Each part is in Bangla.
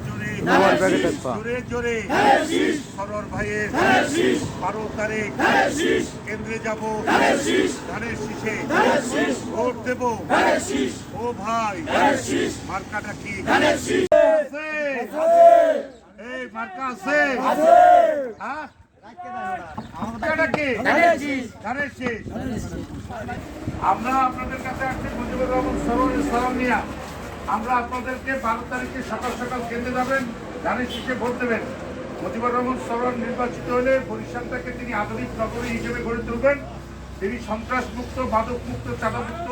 জোরে। জোরে জোরে সরর ভাইয়ের ভাই আমরা আপনাদের কাছে আসছি মুজিবুর রহমান সরোয়ারের সালাম নিয়া আমরা আপনাদেরকে বারো তারিখে সকাল সকাল কেন্দ্রে যাবেন ধানের শীষে ভোট দেবেন। মুজিবুর রহমান সরোয়ার নির্বাচিত হলে বরিশালটাকে তিনি আধুনিক নগরী হিসেবে গড়ে তুলবেন। তিনি সন্ত্রাস মুক্ত মাদক মুক্ত চাঁদা মুক্ত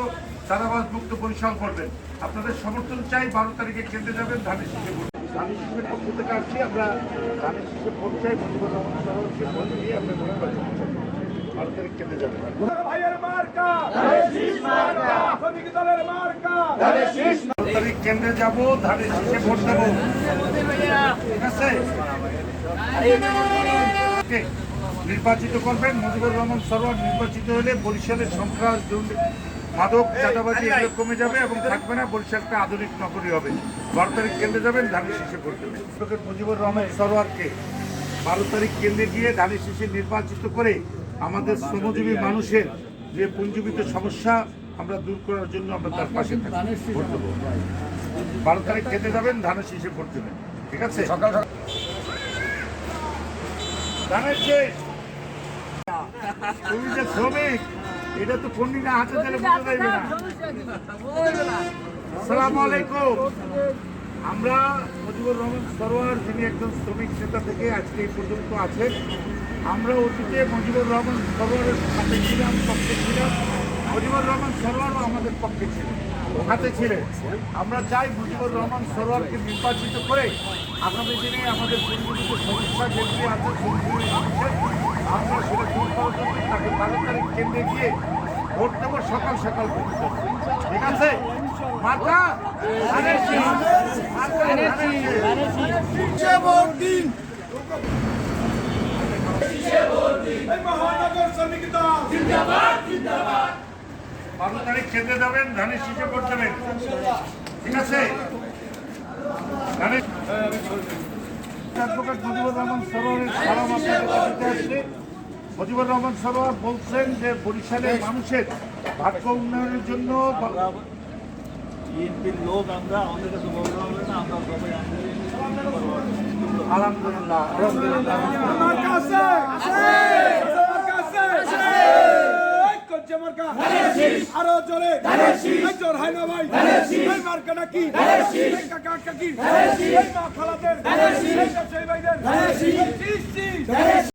চাঁদাবাজ মুক্ত বরিশাল করবেন। আপনাদের সমর্থন চাই বারো তারিখে কেন্দ্রে যাবেন ধানের শীষে ভোট। দেবেন। ধানের শীষের পক্ষ থেকে আসছি আমরা ধানের শীষে ভোট চাই মুজিবুর রহমান ভোট দিয়ে আমরা। বারো তারিখ কেন্দ্রে যাবেন। ভাইয়ের মার্কা। শ্রমিক দলের মার্কা। তারিখ কেন্দ্রে যাব ধানের শীষে ভোট দেবো। ঠিক আছে? নির্বাচিত করবেন মুজিবুর রহমান সরোয়ার নির্বাচিত হলে বরিশালের দুর্নীতি, মাদক চাঁদাবাজি এগুলো কমে যাবে এবং থাকবে না বরিশালটা আধুনিক নগরী হবে। বারো তারিখ কেন্দ্রে যাবেন ধানের শীষে ভোট দেবেন। মুজিবুর রহমান সরোয়ারকে বারো তারিখ কেন্দ্রে গিয়ে ধানের শীষে নির্বাচিত করে আমাদের শ্রমজীবী মানুষের যে পুঞ্জীবিত সমস্যা আমরা দূর করার জন্য আমরা তার পাশে থাকি ভোট দেবো। বারো তারিখ কেটে যাবেন ধানের শীষে ভোট দেবেন। ঠিক আছে? সকাল ধানের শেষ! তুমি যে শ্রমিক এটা তো পন্ডিনা হাতে দিলে বোঝা যাইবে না। আসসালামু আলাইকুম। আমরা মুজিবুর রহমান সরোয়ার যিনি একজন শ্রমিক নেতা থেকে আজকে এই পর্যন্ত আছেন আমরা অতীতে মুজিবুর রহমান সরোয়ারের সাথে ছিলাম পক্ষে ছিলাম। মুজিবুর রহমান সরোয়ারও আমাদের পক্ষে ছিলেন, হাতে ছিলেন। আমরা চাই মুজিবুর রহমান সরোয়ারকে নির্বাচিত করে আগামী দিনে আমাদের পরিবেশিত সমস্যা যেগুলি আছে আমরা সেটা দূর করার জন্য তাকে বারো তারিখ কেন্দ্রে গিয়ে ভোট দেবো সকাল সকাল। ঠিক আছে? মহানগর শ্রমিক বারো তারিখ কেন্দ্রে যাবেন ধানের শীষে করতে দেবেন ঠিক আছে? ধানের অ্যাডভোকেট মুজিবুর রহমান সরোয়ারের সালাম আপনাদের আসছে। মুজিবুর রহমান সরোয়ার বলছেন যে বরিশালের মানুষের ভাগ্য উন্নয়নের জন্য লোক আমরা আমাদের কাছে বড় হবে না আমরা সবাই আলহামদুলিল্লাহ। আলহামদুলিল্লাহ। আরও জোরে জোর হয় না ভাই এই মার্কা নাকি কাকা কাকি এই মা খালাদের এই ভাইদের